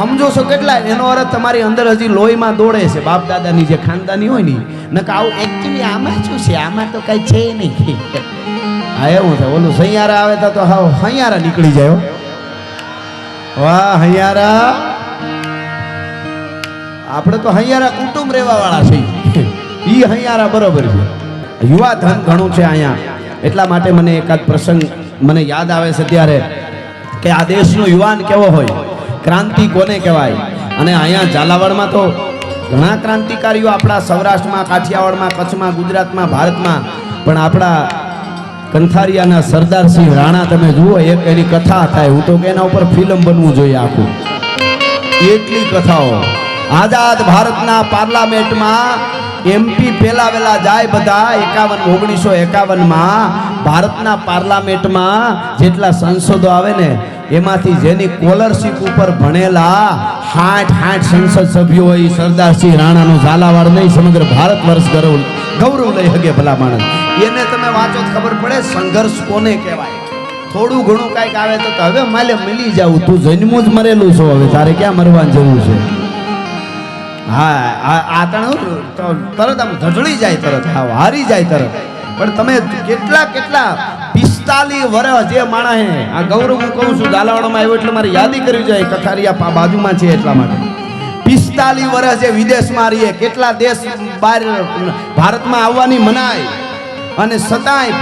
સમજો છો કેટલા? એનો અર્થ તમારી અંદર હજી લોહીમાં દોડે છે. બાપ દાદાની જે ખાનદાની હોય ને નકા આવું એકચ્યુઅલી આમાં શું છે? આમાં તો કઈ છે નહીં. હા, એવું છે. ઓલું સૈયારા આવે તો હા હૈયારા નીકળી જાય વાહ, હૈયારા. આપણે તો હૈયારા કુટુંબ રહેવા વાળા છે ઈ હૈયારા બરોબર છે. યુવા ધન ઘણું છે અહીંયા. એટલા માટે મને એકાદ પ્રસંગ મને યાદ આવે છે ત્યારે કે આ દેશનો યુવાન કેવો હોય? ક્રાંતિ કોને કહેવાય? અને અહીંયા ઝાલાવાડમાં તો ઘણા ક્રાંતિકારીઓ આપણા સૌરાષ્ટ્રમાં, કાઠિયાવાડમાં, કચ્છમાં, ગુજરાતમાં, ભારતમાં, પણ આપણા કંથારિયાના સરદારસિંહ રાણા તમે જુઓ, એક એની કથા થાય. હું તો એના ઉપર ફિલ્મ બનવું જોઈએ આખું. એટલી કથાઓ. આઝાદ ભારતના પાર્લામેન્ટમાં એમપી પેલા વેલા જાય બધા એકાવન ઓગણીસો એકાવનમાં ભારતના પાર્લામેન્ટમાં જેટલા સંસદો આવે ને, એમાંથી જેની કોલરશીપ ઉપર ભણેલા હાઠ હાઠ સંસદ સભ્યો હોય સરદારસિંહ રાણાનું ઝાલાવાડ નહીં, સમગ્ર ભારત વર્ષ ગૌરવ ગૌરવ લઈ શકે ભલા માણસ. એને તમે વાંચો ખબર પડે, સંઘર્ષ કોને કહેવાય? થોડું ઘણું કાંઈક આવે તો હવે માલે મિલી જાવ તું જન્મું જ મરેલું છો, હવે તારે ક્યાં મરવાની જરૂર છે? હા, આ તણ તરત આમ ધડળી જાય તરત, હા, હારી જાય તરત. પણ તમે કેટલા કેટલા પિસ્તાલીસ વર્ષ જે માણસે આ ગૌરવ હું કહું છું ઝાલાવાડામાં આવ્યો એટલે મારે યાદી કરવી જોઈએ કથારિયા બાજુમાં છે એટલા માટે. પિસ્તાલીસ વર્ષ જે વિદેશમાં રહીએ, કેટલા દેશ બહાર ભારતમાં આવવાની મનાય. અને છતાંય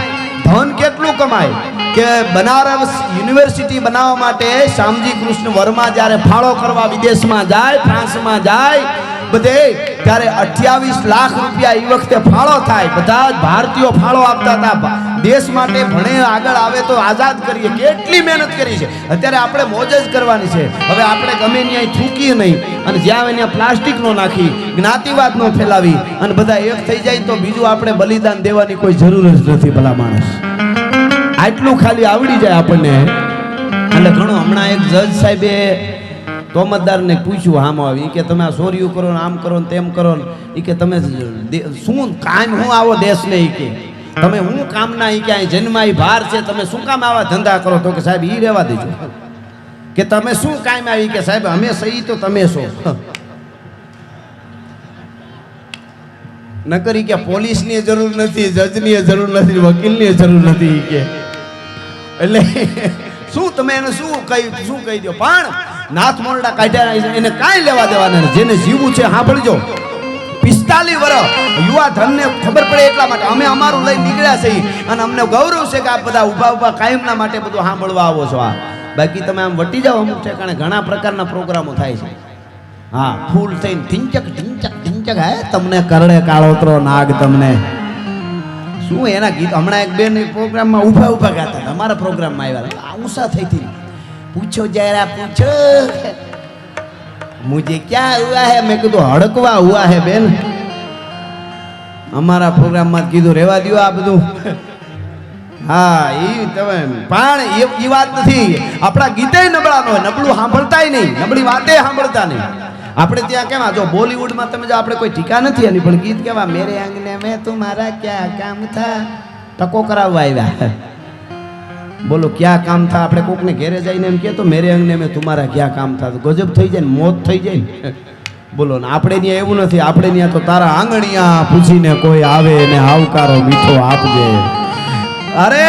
ધન કેટલું કમાય? કે બનારસ યુનિવર્સિટી બનાવવા માટે શ્યામજી કૃષ્ણ વર્મા જ્યારે ફાળો કરવા વિદેશમાં જાય, ફ્રાન્સમાં જાય બધે ત્યારે અઠ્યાવીસ લાખ રૂપિયા એ વખતે ફાળો થાય, બધા જ ભારતીયો ફાળો આપતા હતા. દેશ માટે ભણે આગળ આવે તો આઝાદ કરીએ. કેટલી મહેનત કરી છે. અત્યારે આપણે મોજ જ કરવાની છે. હવે આપણે ગમે ત્યાં થૂકીએ નહીં. અને જ્યાં આવે ત્યાં પ્લાસ્ટિક નો નાખી, જ્ઞાતિવાદ નો ફેલાવી અને બધા એક થઈ જાય તો બીજું આપણે બલિદાન દેવાની કોઈ જરૂર જ નથી ભલા માણસ. આટલું ખાલી આવડી જાય આપણને. એટલે ઘણું હમણાં એક જજ સાહેબે તોમતદારને પૂછ્યું આમ આવી. કે તમે આ સોર્યું કરો આમ કરો ને તેમ કરો ને એ કે તમે શું કામ હું આવો દેશને એ કે? તમે હું કામના એ કે અહીં જન્માય, ભાર છે, તમે શું કામ આવા ધંધા કરો? તો કે સાહેબ એ રહેવા દેજો. કે તમે શું કામ આવી? કે સાહેબ, અમે સહી તો તમે છો. નકરી કે પોલીસની જરૂર નથી, જજની જરૂર નથી, વકીલની જરૂર નથી કે. એટલે શું તમે એને શું કહી શું કહી દો પણ નાથ મોરડા કાઢ્યા છે, એને કાંઈ લેવા દેવાના જેને જીવવું છે સાંભળજો. પિસ્તાલીસ વર્ષ યુવા ધનને ખબર પડે એટલા માટે. અમે અમારું લઈ નીકળ્યા છીએ. અને અમને ગૌરવ છે કે આ બધા ઊભા ઊભા કાયમના માટે બધું સાંભળવા આવો છો આ. બાકી તમે આમ વટી જાઓ અમુક ઠેકાણે. ઘણા પ્રકારના પ્રોગ્રામો થાય છે. હા ફૂલ થઈને ઢીંચક ઢીંચક ઢીંચક. હે તમને કરડે કાળોતરો નાગ તમને. શું એના ગીત? હમણાં એક બેન પ્રોગ્રામમાં ઊભા ઊભા ગાતા અમારા પ્રોગ્રામમાં આવ્યા ઊંસા થઈ હતી. પૂછો जरा પૂછો. मुझे ક્યાં हुआ હે? મેં કીધું, હડકવા હુઆ હે બેન. અમારા પ્રોગ્રામમાં કીધું રહેવા દો આ બધું. હા એ તમે, પણ એ વાત નથી. આપણા ગીતે નબળા હોય, નબળું સાંભળતાય નહીં, નબળી વાતે સાંભળતા નહીં. આપણે ત્યાં કેવા જો બોલીવુડમાં તમે જો આપણે કોઈ ટીકા નથી એની, પણ ગીત કેવા, મેરે આંગને મેં તું મારા ક્યાં કામ થા? ટકો કરાવવા આવ્યા. બોલો, ક્યાં કામ થા? આપણે કોકને ઘેરે જઈને એમ કે તો મેરે અંગને મેં તુમારા ક્યાં કામ થા? ગજબ થઈ જાય ને, મોત થઈ જાય ને. બોલો, ને આપણે ત્યાં એવું નથી. આપણે ત્યાં તો તારા આંગણિયા પૂછીને કોઈ આવે ને આવકારો મીઠો આપજે. અરે,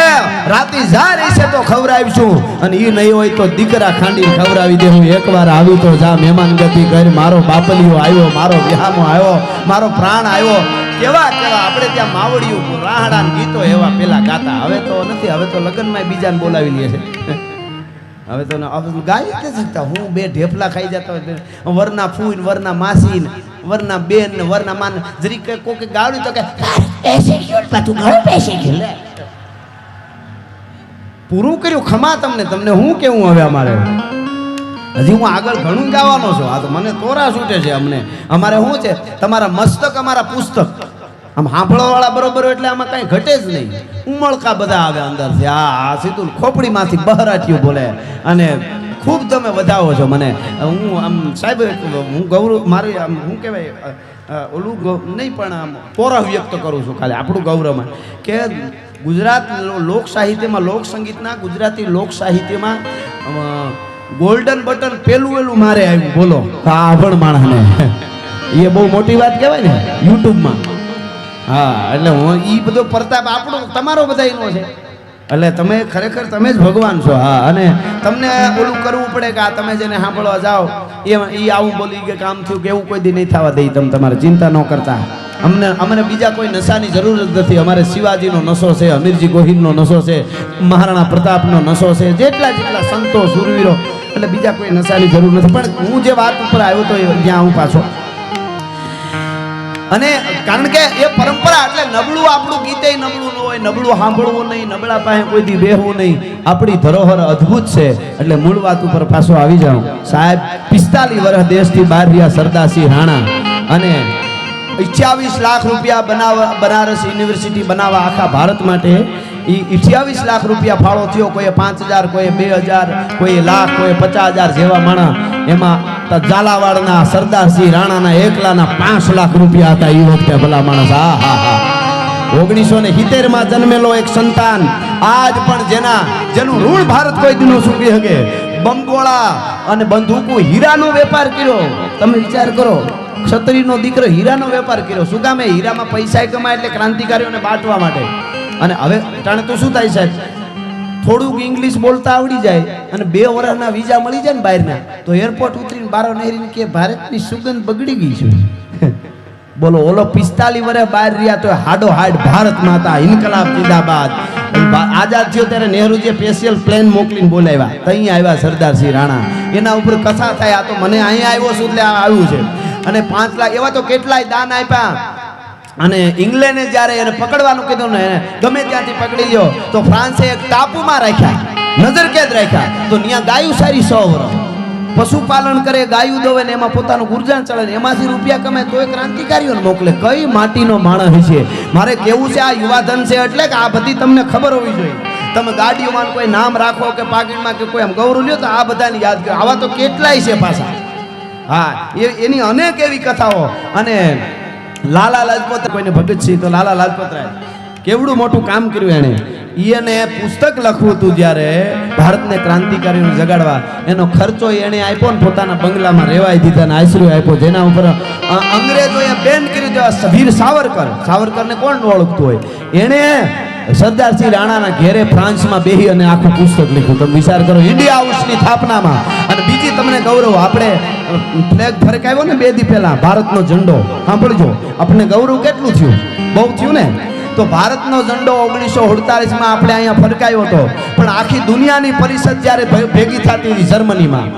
રાતી રહી છે તો ખવડાવીશું. અને એ નહીં હોય તો દીકરા ખાંડી ખવડાવી દે. હું એકવાર આવી તો જા મહેમાન ગતિ કર. મારો બાપલિયો આવ્યો, મારો વિહામો આવ્યો, મારો પ્રાણ આવ્યો. કેવા કેવા? આપણે ત્યાં માવડિયું, રાહડા ગીતો એવા પેલા ગાતા. હવે તો નથી, હવે તો લગ્નમાં બીજાને બોલાવી લે છે. હવે તો ગાઈ નથી શકતા. હું બે ઢેફલા ખાઈ જતો વરના ફૂન વરના માસી વરના બેન વરના માન જરી કે કોકે ગાળ્યું તો કે તું ઘણું પેસી પૂરું કર્યું, ખમા તમને. તમને હું કેવું હવે અમારે? હજી હું આગળ ઘણું ગાવાનો છું. આ તો મને તોરા છૂટે છે અમને. અમારે શું છે? તમારા મસ્તક અમારા પુસ્તક. આમ સાંભળવાવાળા બરોબર એટલે આમાં કાંઈ ઘટે જ નહીં. ઉમળકા બધા આવે અંદરથી આ આ સીધું ખોપડીમાંથી બહરાટીયું બોલે. અને ખૂબ તમે વધાવો છો મને. હું આમ સાહેબ હું ગૌરવ, મારી આમ શું કહેવાય ઓલું નહીં પણ આમ પોરહ વ્યક્ત કરું છું ખાલી આપણું ગૌરવમાં. કે ગુજરાત લોક સાહિત્યમાં લોક સંગીતના ગુજરાતી લોક સાહિત્યમાં ગોલ્ડન બટન પેલું પેલું મારે આવ્યું બોલો. આ પણ માણસને. એ બહુ મોટી વાત કહેવાય ને યુટ્યુબમાં. હા એટલે હું એ બધો પ્રતાપ આપણો તમારો બધાયનો છે. એટલે તમે ખરેખર તમે જ ભગવાન છો. હા અને તમને ઓલું કરવું પડે કે આ તમે જેને સાંભળવા જાઓ એ એ આવું બોલી કે કામ થયું કે એવું કોઈ દી નહીં થવા દઈ તમે તમારે. ચિંતા ન કરતા. અમને અમને બીજા કોઈ નશાની જરૂર જ નથી. અમારે શિવાજીનો નશો છે અમીરજી ગોહિલનો નશો છે મહારાણા પ્રતાપનો નશો છે જેટલા જેટલા સંતો સુરવીરો એટલે બીજા કોઈ નશાની જરૂર નથી. પણ હું જે વાત ઉપર આવ્યો તો ત્યાં હું પાછો. અને કારણ કે એ પરંપરા એટલે નબળું આપણું ગીતે નબળું ન હોય, નબળું સાંભળવું નહીં, નબળા પાસે કોઈ દી બેહવું નહીં. આપણી ધરોહર અદ્ભુત છે. એટલે મૂળ વાત ઉપર પાછો આવી જાઉં. સાહેબ, પિસ્તાલીસ વર્ષ દેશથી બહાર રહ્યા સરદારસિંહ રાણા અને અઠ્યાવીસ લાખ રૂપિયા બનાવવા બનારસ યુનિવર્સિટી બનાવવા આખા ભારત માટે એ અઠ્યાવીસ લાખ રૂપિયા ફાળો થયો, કોઈએ પાંચ હજાર, કોઈએ બે હજાર, કોઈએ લાખ, કોઈએ પચાસ હજાર જેવા માણસ. એમાં ઝાલાવાડના સરદારસિંહ રાણાના એકલાના પાંચ લાખ રૂપિયા હતા એ વખતે ભલા માણસ. હા હા હા. ઓગણીસો ને સિત્તેરમાં જન્મેલો એક સંતાન. આજ પણ જેના, જેનું ઋણ ભારત કોઈ દિનો ચૂકી શકે. બંગોળા અને બંદૂકો હીરાનો વેપાર કર્યો. તમે વિચાર કરો, ક્ષત્રિયનો દીકરો હીરાનો વેપાર કર્યો. શું કામે હીરામાં પૈસા કમાય એટલે ક્રાંતિકારીઓને બાંટવા માટે? અને હવે ટાણે તો શું થાય સાહેબ? થોડુંક ઇંગ્લિશ બોલતા આવડી જાય અને બે વર્ષના વિઝા મળી જાય ને બહારના, તો એરપોર્ટ ઉતરીને બારો નહેરીને કે ભારતની સુગંધ બગડી ગઈ છે. બોલો, ઓલો પિસ્તાલીસ વર્ષ બહાર રહ્યા તો હાડો હાડ ભારત માતા, ઇન્કલાબ જિંદાબાદ. આઝાદ થયો ત્યારે નહેરુજીએ સ્પેશિયલ પ્લેન મોકલીને બોલાવ્યા. તહીં આવ્યા સરદારસિંહ રાણા. એના ઉપર કથા થાય, આ તો મને અહીંયા આવ્યો છું એટલે આવ્યું છે. અને પાંચ લાખ એવા તો કેટલાય દાન આપ્યા. અને ઇંગ્લેન્ડે જ્યારે એને પકડવાનું કીધું ને ગમે ત્યાંથી પકડી લ્યો, તો ફ્રાન્સે એક ટાપુમાં રાખ્યા, નજર કેદ રાખ્યા, તો ત્યાં ગાયું સારી સો વર્ષ પશુપાલન કરે, ગાયું દોવે ને એમાં પોતાનું ગુરજાન ચડે ને એમાંથી રૂપિયા કમે તો એ ક્રાંતિકારીઓને મોકલે. કઈ માટીનો માણસ છે મારે કેવું છે આ યુવાધન છે એટલે કે આ બધી તમને ખબર હોવી જોઈએ. તમે ગાડીઓમાં કોઈ નામ રાખો કે પાકીટમાં કે કોઈ આમ ગૌરવ લ્યો તો આ બધાને યાદ કરો. આવા તો કેટલાય છે પાછા. હા, એ એની અનેક એવી કથાઓ. અને લાલા લાજપત કોઈને ભગતસિંહ તો લાલા લાજપત રાય. કેવડું મોટું કામ કર્યું એણે. એને પુસ્તક લખવું હતું જ્યારે ભારતને ક્રાંતિકારીને જગાડવા. એનો ખર્ચો એણે આપ્યો ને પોતાના બંગલામાં રેવાઈ દીધા ને આશરો આપ્યો. જેના ઉપર અંગ્રેજો અંગ્રેજોએ બેન કર્યું તેવા વીર સાવરકર. સાવરકરને કોણ ઓળખતું હોય? એણે સરદારસિંહ રાણાના ઘેરે ફ્રાન્સમાં બેહી અને આખું પુસ્તક લખ્યું. તમે વિચાર કરો, ઇન્ડિયા હાઉસની સ્થાપનામાં અને બીજી તમને ગૌરવ, આપણે ફ્લેગ ફરકાવ્યો ને બે દી પહેલા, ભારતનો ઝંડો. સાંભળજો, આપણને ગૌરવ કેટલું થયું? બહુ થયું ને? તો ભારતનો ઝંડો ઓગણીસો અડતાલીસમાં આપણે અહીંયા ફરકાયો હતો. પણ આખી દુનિયાની પરિષદ જ્યારે ભેગી થતી હતી જર્મનીમાં.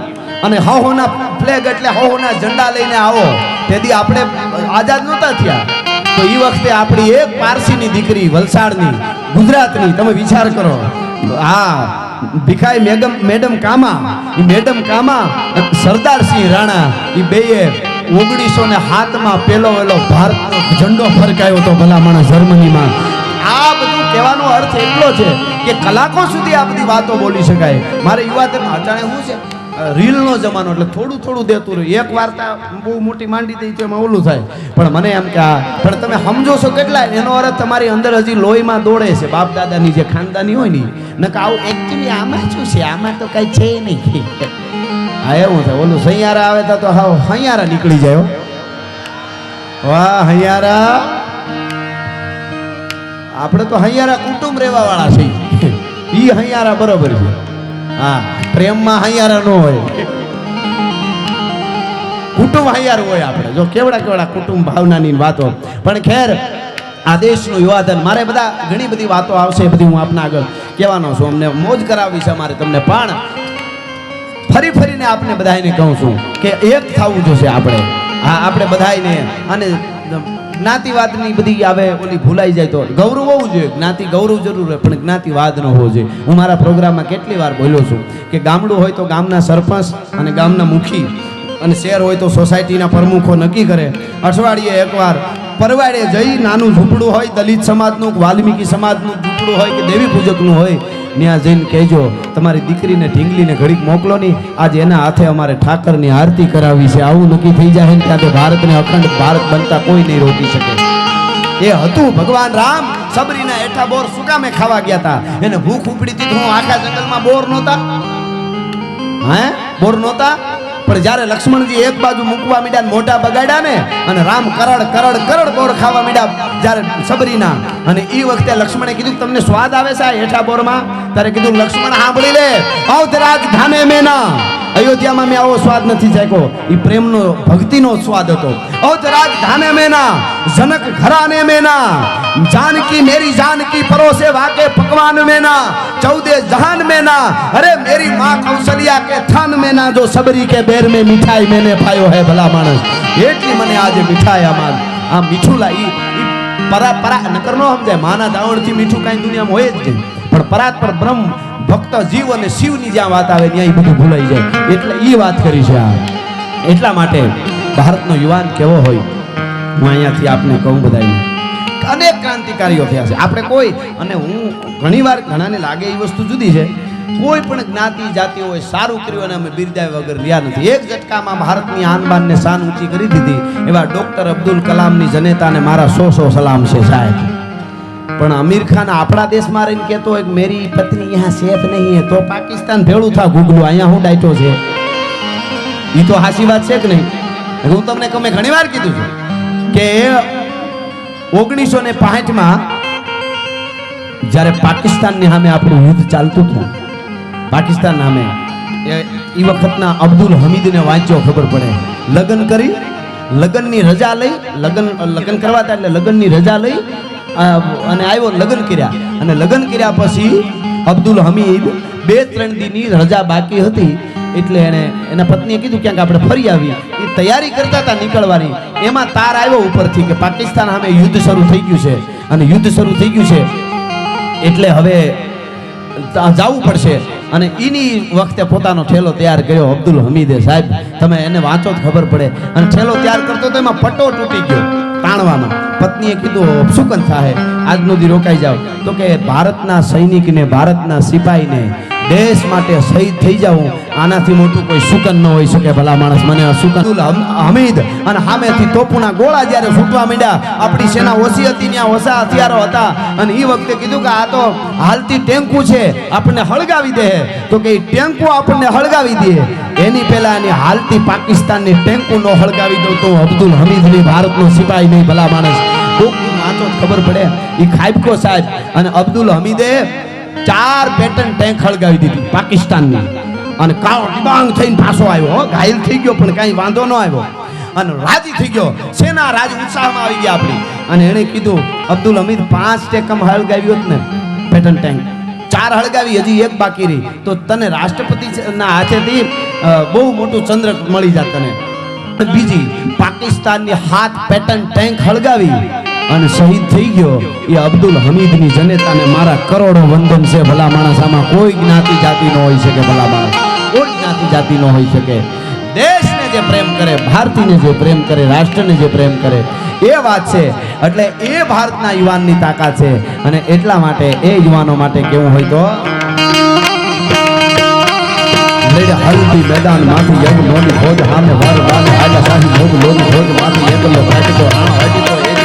અને હોના ફ્લેગ એટલે હોના ઝંડા લઈને આવો. તેથી આપણે આઝાદ નહોતા થયા. તો એ વખતે આપણી એક પારસીની દીકરી, વલસાડની, ગુજરાતની, તમે વિચાર કરો. હા Bhikhai madam madam Cama. Madam Cama Sardarsinh Rana એ બેએ ઓગણીસો ને સાતમાં પેલો વેલો ભારતનો ઝંડો ફરકાયો હતો ભલા જર્મનીમાં. આ બધું કહેવાનો અર્થ એટલો છે કે કલાકો સુધી આ બધી વાતો બોલી શકાય. મારે યુવા તેમાં અચાણે શું છે? રીલનો જમાનો એટલે થોડું થોડું દેતું રહ્યું. એક વાર્તા બહુ મોટી માંડી દઈ છે એમાં ઓલું થાય. પણ મને એમ કે આ, પણ તમે સમજો છો કેટલા? એનો અર્થ તમારી અંદર હજી લોહીમાં દોડે છે. બાપ દાદાની જે ખાનદાની હોય ને ન કે આવું એકચ્યુઅલી આમાં શું છે? આમાં તો કઈ છે નહીં. હા, એવું છે. ઓલું સૈયારા આવે તો હાવ હૈયારા નીકળી જાય વાહ, હૈયારા. આપણે તો હૈયારા કુટુંબ રહેવા વાળા છીએ. ઈ હૈયારા બરોબર છે. હા. પ્રેમમાં હૈયારા ન હોય. કુટુંબ હૈયાર હોય આપણે. જો કેવડા કેવડા કુટુંબ ભાવનાની વાતો. પણ ખેર, આ દેશનું યુવાધન, મારે બધા ઘણી બધી વાતો આવશે બધી હું આપના આગળ કહેવાનો છું. અમને મોજ કરાવવી છે મારે તમને. પણ ફરી ફરીને આપને બધાને કહું છું કે એક થવું જોશે આપણે. હા, આપણે બધાને અને જ્ઞાતિવાદની બધી આવે, ઓલી ભૂલાઈ જાય તો. ગૌરવ હોવું જોઈએ. જ્ઞાતિ ગૌરવ જરૂર હોય, પણ જ્ઞાતિવાદ ન હોવો જોઈએ. હું મારા પ્રોગ્રામમાં કેટલી વાર બોલ્યો છું કે ગામડું હોય તો ગામના સરપંચ અને ગામના મુખી અને શહેર હોય તો સોસાયટીના પ્રમુખો નક્કી કરે. અઠવાડિયે એકવાર પરવાડે જઈ નાનું ઝૂંપડું હોય, દલિત સમાજનું વાલ્મીકી સમાજનું ઝૂંપડું હોય કે દેવી પૂજકનું હોય ત્યાં જઈને કહેજો, તમારી દીકરીને ઢીંગલીને ઘડીક મોકલો નહીં આજે એના હાથે અમારે ઠાકરની આરતી કરાવી છે. આવું નક્કી થઈ જાય ને ત્યાં ભારતને અખંડ ભારત બનતા કોઈ નહીં રોકી શકે. એ હતું ભગવાન રામ. સબરીના એઠા બોર શું કામે ખાવા ગયા હતા એને ભૂખ ઉપડી હતી હું આખા જંગલમાં બોર નહોતા. હે? બોર નહોતા? પણ જ્યારે લક્ષ્મણજી એક બાજુ મૂકવા મીડ્યા મોટા બગાડ્યા ને, અને રામ કરડ કરડ કરડ બોર ખાવા મીડ્યા જ્યારે સબરીના. અને એ વખતે લક્ષ્મણે કીધું, તમને સ્વાદ આવે છે હેઠા બોરમાં? ત્યારે કીધું, લક્ષ્મણ, સાંભળી લે. અવધરાજ ધાને મેના. અયોધ્યામાં મેં આવો સ્વાદ નથી ચાખ્યો એ પ્રેમનો, ભક્તિનો સ્વાદ હતો. ઔત રાજધાને મેના, જનક ઘરાને મેના, જાનકી મેરી જાનકી પરોસે વાકે પકવાન મેના, ચૌદે જહાન મેના, અરે મેરી માં કૌશલ્યા કે થાન મેના, જો સબરી કે બેર મે મીઠાઈ મેને પાયો હે ભલા માણસ. એટલી મને આજે મીઠાઈ આમાં, આ મીઠું લાઈ પરા પરા, નકર નો સમજાય, માના દાવણથી મીઠું કાંઈ દુનિયામાં હોય જ નહીં. પણ પરાત પર બ્રહ્મ ભક્ત જીવ અને શિવની જ્યાં વાત આવે ત્યાં બધું ભૂલાઈ જાય. એટલે એ વાત કરી છે આ. એટલા માટે ભારતનો યુવાન કેવો હોય, હું અહીંયાથી આપને કહું બધાને અનેક ક્રાંતિકારીઓ થયા છે. આપણે કોઈ, અને હું ઘણીવાર ઘણાને લાગે એ વસ્તુ જુદી છે. કોઈ પણ જ્ઞાતિ જાતિ હોય સારું કર્યું અને અમે બિરદાય વગર રહ્યા નથી. એક ઝટકામાં ભારતની આનબાનને શાન ઊંચી કરી દીધી. એવા ડોક્ટર અબ્દુલ કલામની જનેતાને મારા સો સો સલામ છે સાહેબ. પણ અમીર ખાન આપણા દેશમાં રહીને કહેતો હોય કે મેરી પત્ની અહીંયા સેફ નહીં હે, તો પાકિસ્તાન ભેળું થા ગુગલું. અહીંયા હું ડાયટો છે. એ તો હાસી વાત છે કે નહીં? હું તમને કમે ઘણી વાર કીધું છે કે ઓગણીસો ને પાંચમાં જ્યારે પાકિસ્તાનની સામે આપણું યુદ્ધ ચાલતું હતું, પાકિસ્તાન સામે, એ વખતના અબ્દુલ હમીદને વાંચ્યો ખબર પડે. લગ્ન કરી, લગ્નની રજા લઈ, લગ્ન લગ્ન કરવા હતા એટલે લગ્નની રજા લઈ અને આવ્યો લગ્ન કર્યા. અને લગ્ન કર્યા પછી અબ્દુલ હમીદ બે ત્રણ દીની રજા બાકી હતી. એટલે એને એના પત્નીએ કીધું ક્યાંક આપણે ફરી આવી એ તૈયારી કરતા હતા નીકળવાની. એમાં તાર આવ્યો ઉપરથી કે પાકિસ્તાન સામે યુદ્ધ શરૂ થઈ ગયું છે. અને યુદ્ધ શરૂ થઈ ગયું છે. એટલે હવે જવું જાવું પડશે. અને એની વખતે પોતાનો ઠેલો તૈયાર કર્યો અબ્દુલ હમીદે. સાહેબ, તમે એને વાંચો જ ખબર પડે. અને ઠેલો તૈયાર કરતો તો એમાં પટ્ટો તૂટી ગયો. તાણવામાં પત્નીએ કીધું અપશુકન થાય આજનો દી રોકાઈ જાવ તો કે, ભારતના સૈનિકને, ભારતના સિપાહીને દેશ માટે શહીદ થઈ જાઉં. આનાથી મોટું કોઈ સુકન ન હોઈ શકે ભલા માણસ. મને સુકન હમીદ અને સામેથી તોપુના ગોળા જ્યારે ફૂટવા માંડ્યા, આપણી સેના ઓછી હતી, ત્યાં ઓછા હથિયારો હતા. અને એ વખતે કીધું કે આ તો હાલતી ટેન્કુ છે, આપણને હળગાવી દે. તો કે એ ટેન્કુ આપણને હળગાવી દે. એની પહેલા એની હાલતી પાકિસ્તાનની ટેન્કુ નો હળગાવી દઉં તો અબ્દુલ હમીદની ભારતનો સિપાહી નહીં ભલા માણસ. ખબર પડે. એ ખાઈબકો સાહેબ. અને અબ્દુલ હમીદે ચાર પેટર્ન ટેન્ક હળગાવી દીધી પાકિસ્તાનની. અને કાળો ડિબાંગ થઈને પાછો આવ્યો ઘાયલ થઈ ગયો, પણ કાંઈ વાંધો ન આવ્યો. અને રાજી થઈ ગયો. સેના રાજ ઉત્સાહમાં આવી ગયા આપણી. અને એણે કીધું, અબ્દુલ હમીદ, પાંચ ટેકમ હળગાવ્યો જ ને, પેટર્ન ટેન્ક ચાર હળગાવી, હજી એક બાકી રહી. તો તને રાષ્ટ્રપતિ ના, હાથેથી બહુ મોટું ચંદ્રક મળી જાય તને. બીજી, પાકિસ્તાનની હાથ પેટર્ન ટેન્ક હળગાવી. અને શહીદ થઈ ગયો. એ અબ્દુલ હમીદની જનેતાને મારા કરોડો વંદન છે ભલા માણસ. આમાં કોઈ જ્ઞાતિ જાતિ ન હોઈ શકે ભલા માણસ. કોઈ જ્ઞાતિ જાતિ ન હોઈ શકે. દેશને જે પ્રેમ કરે, ભારતીને જે પ્રેમ કરે, રાષ્ટ્રને જે પ્રેમ કરે, એ વાત છે. એટલે એ ભારતના યુવાનની તાકાત છે. અને એટલા માટે, એ યુવાનો માટે કેવું હોય તો? હલ્દી મેદાનમાંથી યજ્ઞ નોની ભોજ, હામે વાર વાર આલા સાહી ભોગ લોની ભોજમાંથી એકલો કાઢી તો રાણો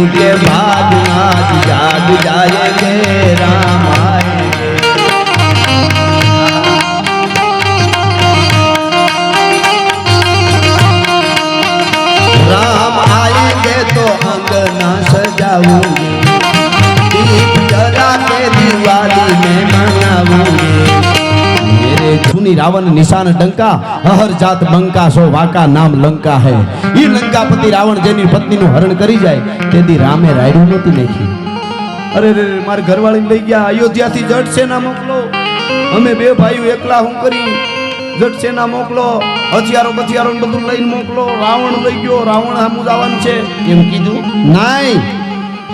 के बाद आज जाग जाएंगे राम आएंगे राम आएंगे तो अंगना सजाऊंगे दीप जला के दिवाली में मनाऊंगे ની રાવણ નિશાન ડંકા હહર જાત બંકા સો વાકા નામ લંકા હે. ઈ લંકાપતિ રાવણ જેની પત્નીનું હરણ કરી જાય તેથી રામે રાયડું નથી નાખી અરે રે મારા ઘરવાળી લઈ ગયા અયોધ્યાથી જટ સેના મોકલો. અમે બે ભાઈઓ એકલા હું કરી જટ સેના મોકલો હથિયારો બથિયારો બધું લઈને મોકલો. રાવણ લઈ ગયો રાવણ હામું જવાનું છે. એમ કીધું? નાય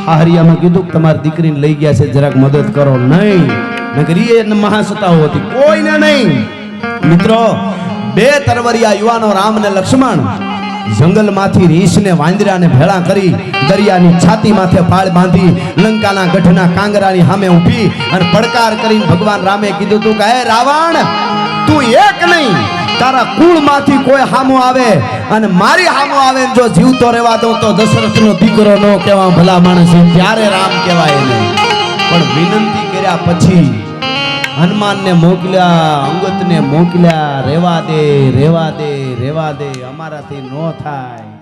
હાહરિયામાં કીધું કે તમારી દીકરીને લઈ ગયા છે જરાક મદદ કરો. નહીં. નગરીએ મહાસત્તાઓ હતી. કોઈને નહીં. મિત્રો, બે તરવરિયા યુવાનો રામ અને લક્ષ્મણ જંગલમાંથી રીછને વાંદરાને ભેળા કરી દરિયાની છાતી માથે પાળ બાંધી લંકાના ગઢના કાંગરાની સામે ઊભી અને પડકાર કરીને ભગવાન રામે કીધું તું કે રાવણ, તું એક નહીં, તારા કુળમાંથી કોઈ હામો આવે અને મારી હામો આવે જો જીવતો રહેવા દઉં તો દશરથનો દીકરો નો કહેવા ભલા માણસ, ત્યારે રામ કહેવાય એને. પણ વિનંતી કર્યા પછી હનુમાનને મોકલ્યા અંગતને મોકલ્યા રેવા દે રેવા દે રેવા દે અમારાથી નો થાય.